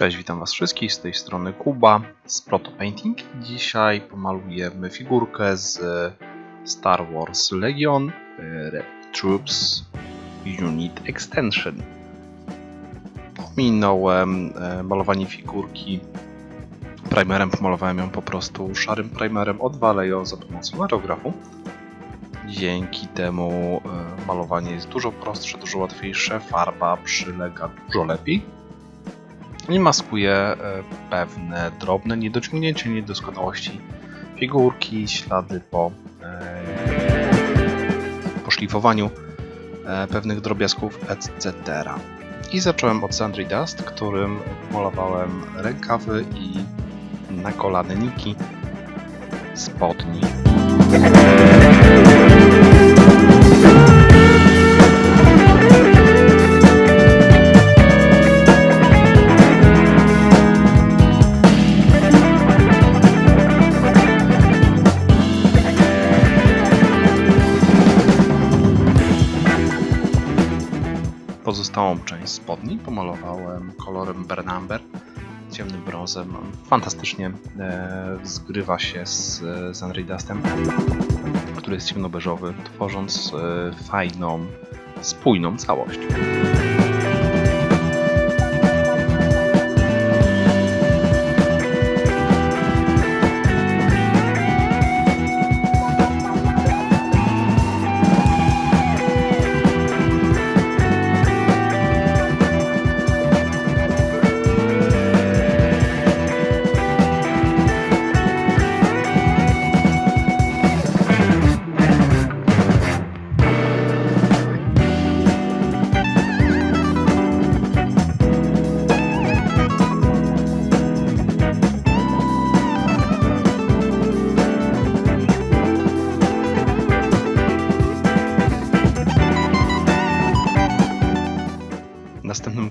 Cześć, witam Was wszystkich, z tej strony Kuba z Proto Painting. Dzisiaj pomalujemy figurkę z Star Wars Legion e, Red Troops Unit Extension. Pominąłem e, malowanie figurki primerem, pomalowałem ją po prostu szarym primerem od Vallejo za pomocą aerografu. Dzięki temu e, malowanie jest dużo prostsze, dużo łatwiejsze, farba przylega dużo lepiej i maskuje e, pewne drobne niedociągnięcia, niedoskonałości figurki, ślady po, e, po szlifowaniu e, pewnych drobiazgów, etc. I zacząłem od Sandry Dust, którym malowałem rękawy i nakolane niki spodni. Pozostałą część spodni pomalowałem kolorem Bernamber, ciemnym brązem. Fantastycznie e, zgrywa się z, z Unreal Dustem, który jest ciemnobeżowy, tworząc e, fajną, spójną całość.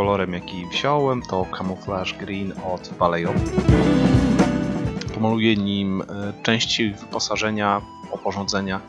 Kolorem, jaki wziąłem, to Camouflage Green od Vallejo. Pomaluję nim e, części wyposażenia, oporządzenia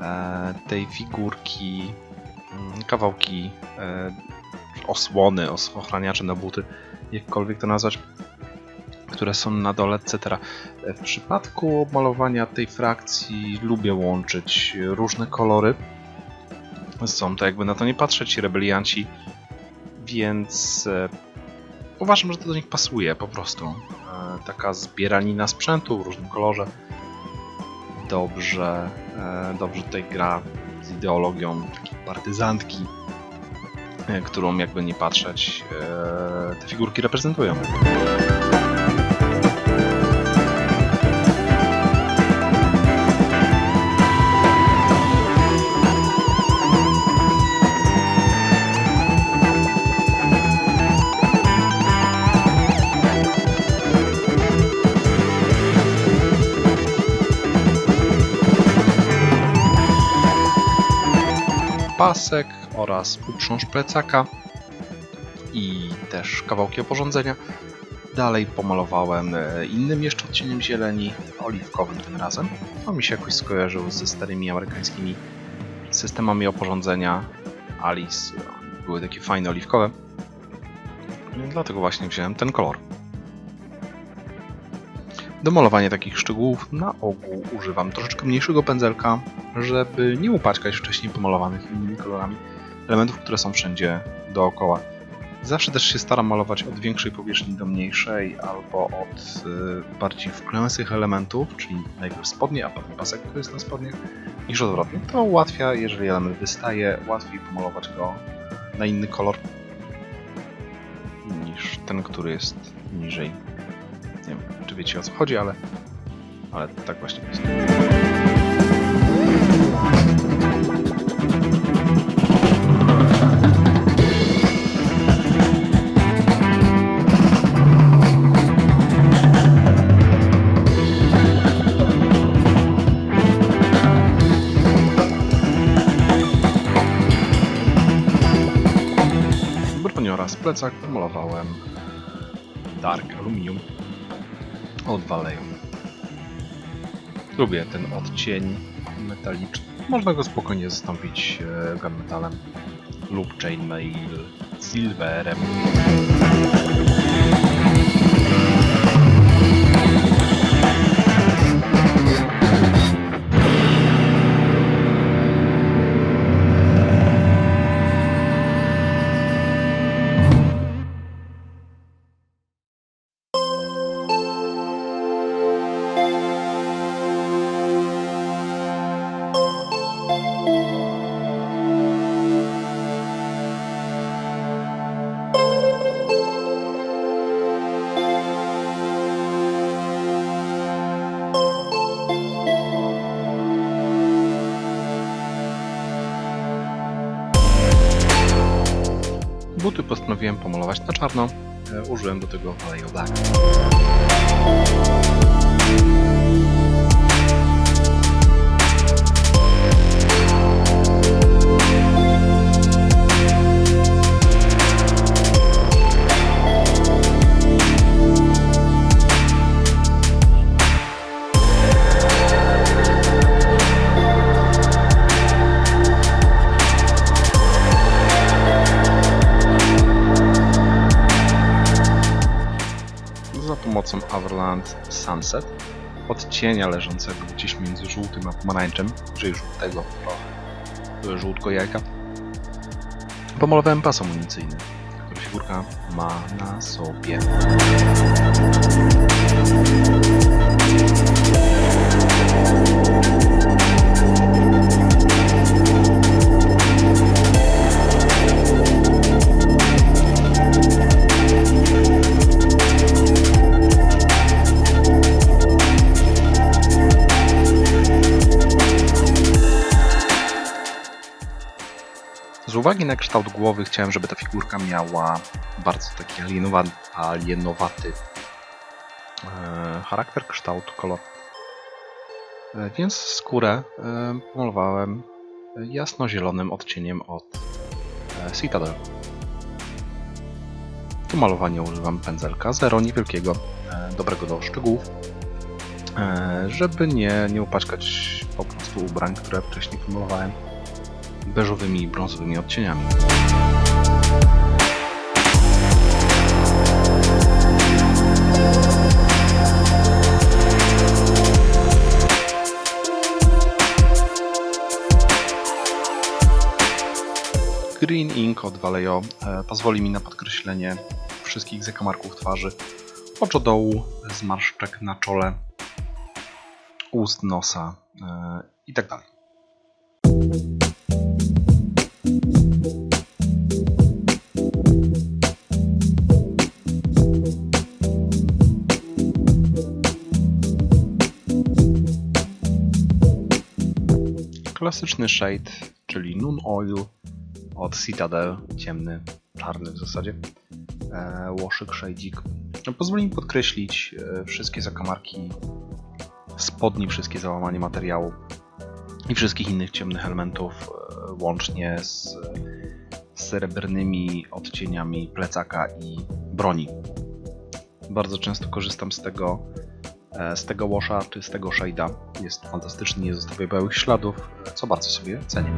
e, tej figurki, mm, kawałki e, osłony, os- ochraniacze na buty, jakkolwiek to nazwać, które są na dole, etc. W przypadku malowania tej frakcji lubię łączyć różne kolory. Są to jakby na to nie patrzeć, rebelianci więc e, uważam, że to do nich pasuje po prostu. E, taka zbieranina sprzętu w różnym kolorze. Dobrze, e, dobrze tutaj gra z ideologią takiej partyzantki, którą jakby nie patrzeć, te figurki reprezentują. Pasek oraz uprząż plecaka i też kawałki oporządzenia. Dalej pomalowałem e, innym jeszcze odcieniem zieleni, oliwkowym tym razem. On mi się jakoś skojarzył ze starymi amerykańskimi systemami oporządzenia Alice. Były takie fajne oliwkowe. Dlatego właśnie wziąłem ten kolor. Do malowania takich szczegółów na ogół używam troszeczkę mniejszego pędzelka, żeby nie upaćkać wcześniej pomalowanych innymi kolorami elementów, które są wszędzie dookoła. Zawsze też się staram malować od większej powierzchni do mniejszej, albo od y, bardziej wklęsłych elementów, czyli najpierw spodnie, a potem pasek, który jest na spodniach, niż odwrotnie. To ułatwia, jeżeli element wystaje, łatwiej pomalować go na inny kolor niż ten, który jest niżej. Nie wiem, czy wiecie o co chodzi, ale, ale tak właśnie jest. Broń oraz plecak pomalowałem Dark Aluminium od Vallejo. Lubię ten odcień metaliczny. Można go spokojnie zastąpić e, gunmetalem lub chainmail silverem. Buty postanowiłem pomalować na czarno. E, Użyłem do tego Vallejo Black. Sunset odcienia leżącego gdzieś między żółtym a pomarańczem, czyli żółtego trochę, żółtko jajka. Pomalowałem pas amunicyjny, który figurka ma na sobie. Z uwagi na kształt głowy chciałem, żeby ta figurka miała bardzo taki alienowa- alienowaty e, charakter, kształt, kolor. E, więc skórę e, pomalowałem jasnozielonym odcieniem od e, Citadel. Do malowania używam pędzelka zero, niewielkiego, e, dobrego do szczegółów, e, żeby nie, nie upaczkać po prostu ubrań, które wcześniej pomalowałem beżowymi i brązowymi odcieniami. Green Ink od Vallejo e, pozwoli mi na podkreślenie wszystkich zakamarków twarzy, oczodołu, zmarszczek na czole, ust, nosa e, itd. Klasyczny shade, czyli Noon Oil od Citadel, ciemny, czarny w zasadzie. E, łoszyk, shade'ik. No, Pozwoli mi podkreślić e, wszystkie zakamarki spodni, wszystkie załamanie materiału i wszystkich innych ciemnych elementów, e, łącznie z, srebrnymi odcieniami plecaka i broni. Bardzo często korzystam z tego, e, z tego washa czy z tego shade'a. Jest fantastyczny, nie zostawia białych śladów, e, co bardzo sobie cenię.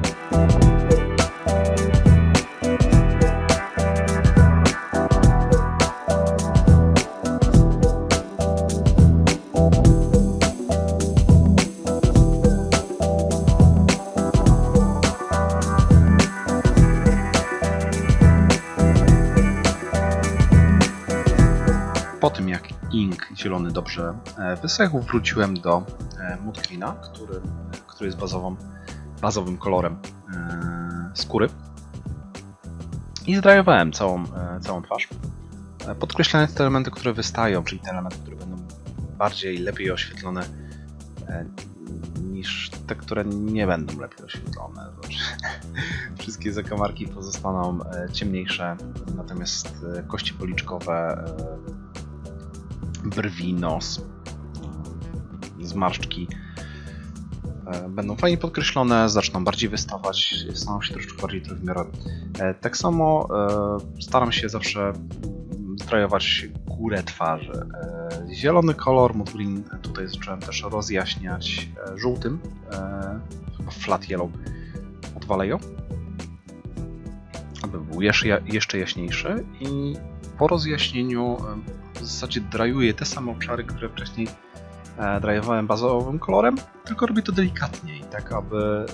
Dobrze e, wysechł, wróciłem do e, Mudgrina, który, który jest bazową, bazowym kolorem e, skóry. I zdrajowałem całą, całą twarz. Podkreślając te elementy, które wystają, czyli te elementy, które będą bardziej, lepiej oświetlone niż te, które nie będą lepiej oświetlone. Znaczy, wszystkie zakamarki pozostaną ciemniejsze, natomiast kości policzkowe, brwi, nos, zmarszczki e, będą fajnie podkreślone, zaczną bardziej wystawać, staną się troszeczkę bardziej trójwymiarowe. E, Tak samo e, staram się zawsze zdrajować górę twarzy. Zielony kolor, green, tutaj zacząłem też rozjaśniać żółtym, chyba flat yellow od Vallejo, aby był jeszcze, jeszcze jaśniejszy i po rozjaśnieniu w zasadzie drajuję te same obszary, które wcześniej e, drajowałem bazowym kolorem, tylko robię to delikatniej, tak aby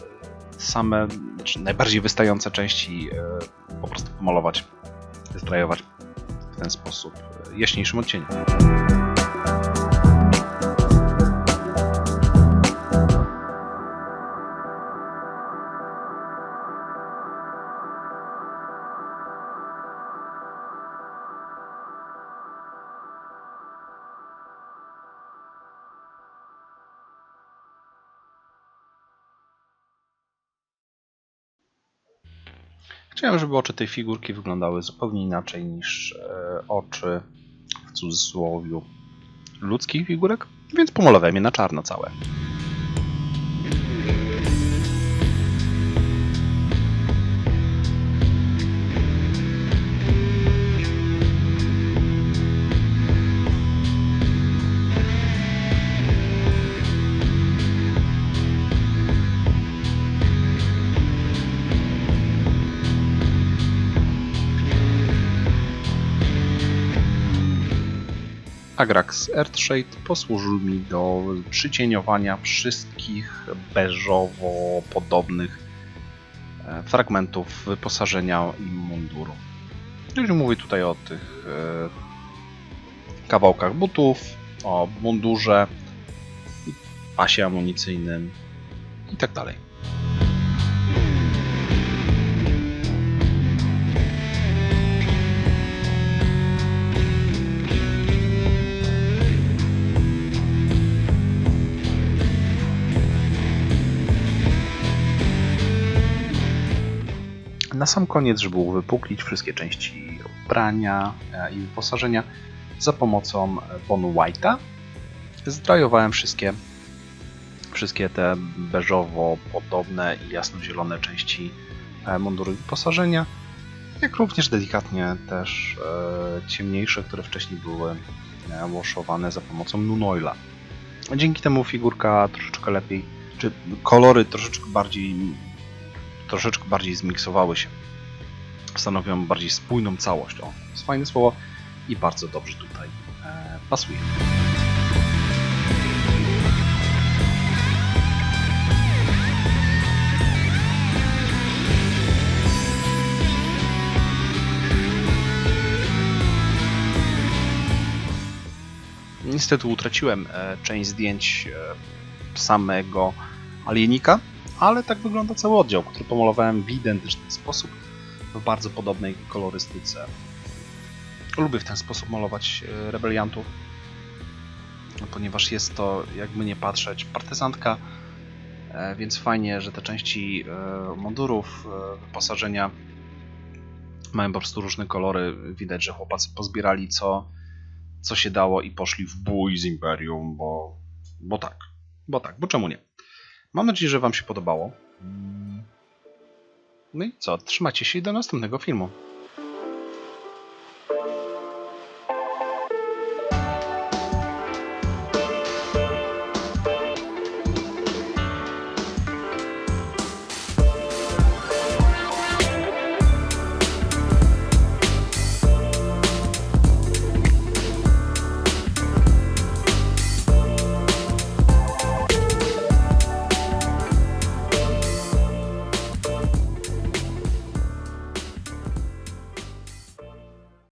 same, znaczy najbardziej wystające części e, po prostu pomalować, zdrajować w ten sposób e, jaśniejszym odcieniem. Chciałem, żeby oczy tej figurki wyglądały zupełnie inaczej niż e, oczy w cudzysłowie ludzkich figurek, więc pomalowałem je na czarno całe. Agrax Earthshade posłużył mi do przycieniowania wszystkich beżowo-podobnych e, fragmentów wyposażenia i munduru. Czyli mówię tutaj o tych e, kawałkach butów, o mundurze, pasie amunicyjnym i tak dalej. Na sam koniec, żeby uwypuklić wszystkie części ubrania e, i wyposażenia za pomocą bonu White'a, zdrajowałem wszystkie, wszystkie te beżowo-podobne i jasnozielone części e, munduru i wyposażenia, jak również delikatnie też e, ciemniejsze, które wcześniej były e, washowane za pomocą Nunoila. Dzięki temu figurka troszeczkę lepiej, czy kolory troszeczkę bardziej troszeczkę bardziej zmiksowały się. Stanowią bardziej spójną całość. O, jest fajne słowo i bardzo dobrze tutaj e, pasuje. Niestety utraciłem e, część zdjęć e, samego alienika, ale tak wygląda cały oddział, który pomalowałem w identyczny sposób, w bardzo podobnej kolorystyce. Lubię w ten sposób malować e, rebeliantów, no, ponieważ jest to, jakby nie patrzeć, partyzantka, e, więc fajnie, że te części e, mundurów, wyposażenia mają po prostu różne kolory. Widać, że chłopacy pozbierali co, co się dało i poszli w bój z Imperium, bo, bo tak, bo tak, bo czemu nie? Mam nadzieję, że Wam się podobało. No i co? Trzymajcie się i do następnego filmu.